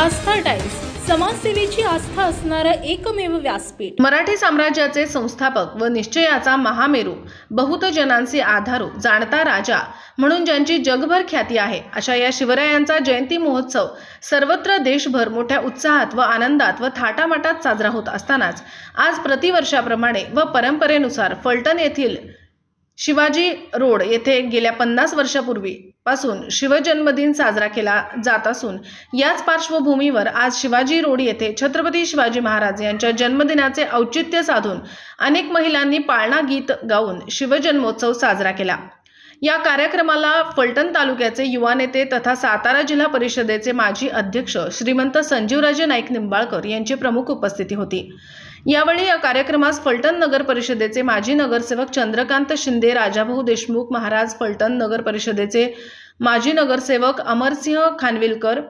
आस्था times समाजसेवेची आस्था असणारं एकमेव व्यासपीठ. मराठी साम्राज्याचे संस्थापक व निश्चयाचा महामेरू बहुत जनांचे आधारू जाणता राजा म्हणून ज्यांची जगभर ख्याती आहे अशा या शिवरायांचा जयंती महोत्सव सर्वत्र देशभर मोठ्या उत्साहात व आनंदात व थाटामाटात साजरा होत असतानाच आज प्रतिवर्षाप्रमाणे व परंपरेनुसार फलटण येथील शिवाजी रोड येथे गेल्या पन्नास वर्षापूर्वी पासून शिवजन्मदिन साजरा केला जात असून याच पार्श्वभूमीवर आज शिवाजी रोड येथे छत्रपती शिवाजी महाराज यांच्या जन्मदिनाचे औचित्य साधून अनेक महिलांनी पाळणा गीत गाऊन शिवजन्मोत्सव साजरा केला. या कार्यक्रमाला फलटण तालुक्याचे युवा नेते तथा सातारा जिल्हा परिषदेचे माजी अध्यक्ष श्रीमंत संजीवराजे नाईक निंबाळकर यांची प्रमुख उपस्थिती होती. यावेळी या कार्यक्रमास फलटण नगर परिषदेचे माजी नगरसेवक चंद्रकांत शिंदे राजाभाऊ देशमुख महाराज फलटण नगर परिषदेचे माजी नगरसेवक अमरसिंह खानविलकर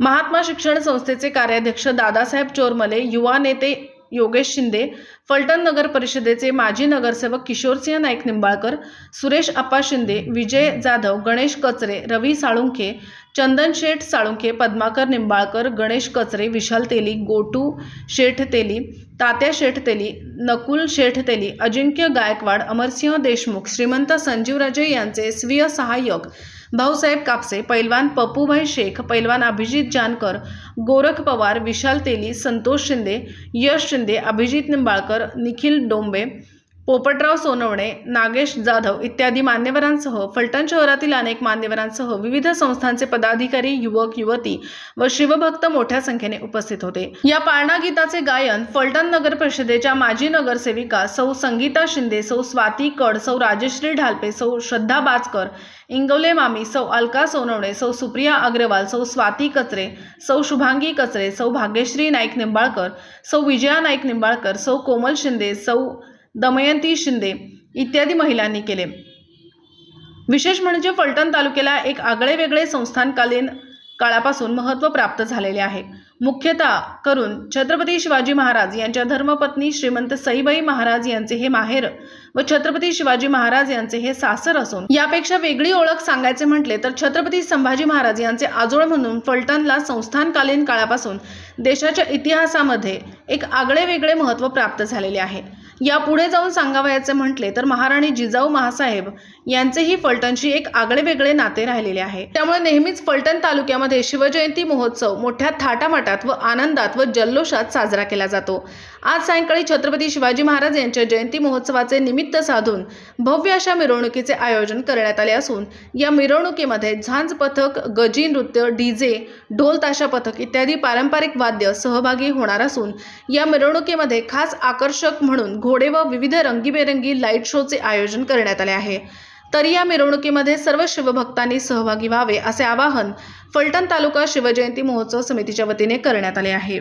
महात्मा शिक्षण संस्थेचे कार्याध्यक्ष दादासाहेब चोरमले युवा नेते योगेश शिंदे फलटण नगर परिषदेचे माजी नगरसेवक किशोरसिंह नाईक निंबाळकर सुरेश अप्पा शिंदे विजय जाधव गणेश कचरे रवी साळुंखे चंदन शेठ साळुंखे पद्माकर निंबाळकर गणेश कचरे विशाल तेली गोटू शेठ तेली तात्या शेठ तेली नकुल शेठ तेली अजिंक्य गायकवाड अमरसिंह देशमुख श्रीमंत संजीवराजे यांचे स्वीय सहाय्यक भाऊसाहेब कापसे पैलवान पप्पूभाई शेख पैलवान अभिजित जानकर गोरख पवार विशाल तेली संतोष शिंदे यश शिंदे अभिजित निंबाळकर निखिल डोंबे पोपटराव सोनवणे नागेश जाधव इत्यादी मान्यवरांसह फलटण शहरातील अनेक मान्यवरांसह विविध संस्थांचे पदाधिकारी युवक युवती व शिवभक्त मोठ्या संख्येने उपस्थित होते. या पाळणा गीताचे गायन फलटण नगर परिषदेच्या माजी नगरसेविका सौ संगीता शिंदे सौ स्वाती कड सौ राजश्री ढालपे सौ श्रद्धा बाजकर इंगवले मामी सौ अलका सोनवणे सौ सुप्रिया अग्रवाल सौ स्वाती कचरे सौ शुभांगी कचरे सौ भाग्यश्री नाईक निंबाळकर सौ विजया नाईक निंबाळकर सौ कोमल शिंदे सौ दमयंती शिंदे इत्यादी महिलांनी केले. विशेष म्हणजे फलटण तालुक्याला एक आगळे वेगळे संस्थानकालीन काळापासून महत्त्व प्राप्त झालेले आहे. मुख्यतः करून छत्रपती शिवाजी महाराज यांच्या धर्मपत्नी श्रीमंत सईबाई महाराज यांचे हे माहेर व छत्रपती शिवाजी महाराज यांचे हे सासर असून यापेक्षा वेगळी ओळख सांगायचे म्हटले तर छत्रपती संभाजी महाराज यांचे आजोळ म्हणून फलटणला संस्थानकालीन काळापासून देशाच्या इतिहासामध्ये एक आगळे वेगळे महत्त्व प्राप्त झालेले आहे. या पुढे जाऊन सांगावयाचे म्हटले तर महाराणी जिजाऊ महासाहेब यांचेही फलटणशी एक आगळेवेगळे नाते राहिलेले आहे. त्यामुळे नेहमीच फलटण तालुक्यामध्ये शिवजयंती महोत्सव मोठ्या थाटामाटात व आनंदात व जल्लोषात साजरा केला जातो. आज सायंकाळी छत्रपती शिवाजी महाराज यांच्या जयंती महोत्सवाचे निमित्त साधून भव्य अशा मिरवणुकीचे आयोजन करण्यात आले असून या मिरवणुकीमध्ये झांज पथक गजी नृत्य डीजे ढोल ताशा पथक इत्यादी पारंपरिक वाद्य सहभागी होणार असून या मिरवणुकीमध्ये खास आकर्षक म्हणून घोडे व विविध रंगीबेरंगी लाइट शोचे आयोजन करण्यात आले आहे. तरी या मिरवणुकीमध्ये सर्व शिवभक्तांनी सहभागी व्हावे असे आवाहन फलटण तालुका शिवजयंती महोत्सव समितीच्या वतीने करण्यात आले आहे.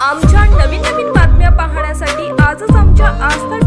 आमच्या नवीन नवीन बातम्या पाहण्यासाठी आजच आमच्या आस्था